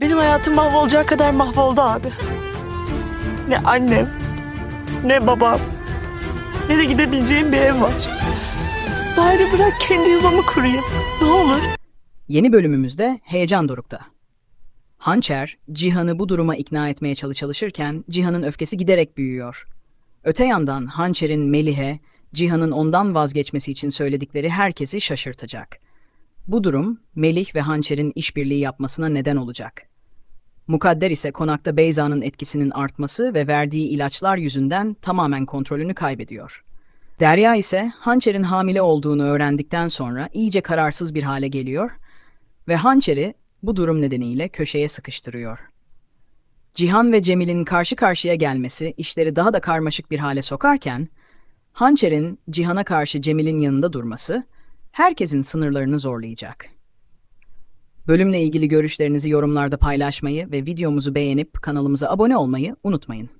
Benim hayatım mahvolacağı kadar mahvoldu abi. Ne annem, ne babam, ne de gidebileceğim bir ev var. Bari bırak kendi yuvamı kurayım. Ne olur. Yeni bölümümüzde heyecan dorukta. Hançer, Cihan'ı bu duruma ikna etmeye çalış çalışırken Cihan'ın öfkesi giderek büyüyor. Öte yandan Hançer'in Melih'e, Cihan'ın ondan vazgeçmesi için söyledikleri herkesi şaşırtacak. Bu durum Melih ve Hançer'in işbirliği yapmasına neden olacak. Mukadder ise konakta Beyza'nın etkisinin artması ve verdiği ilaçlar yüzünden tamamen kontrolünü kaybediyor. Derya ise Hançer'in hamile olduğunu öğrendikten sonra iyice kararsız bir hale geliyor ve Hançer'i bu durum nedeniyle köşeye sıkıştırıyor. Cihan ve Cemil'in karşı karşıya gelmesi işleri daha da karmaşık bir hale sokarken, Hançer'in Cihan'a karşı Cemil'in yanında durması herkesin sınırlarını zorlayacak. Bölümle ilgili görüşlerinizi yorumlarda paylaşmayı ve videomuzu beğenip kanalımıza abone olmayı unutmayın.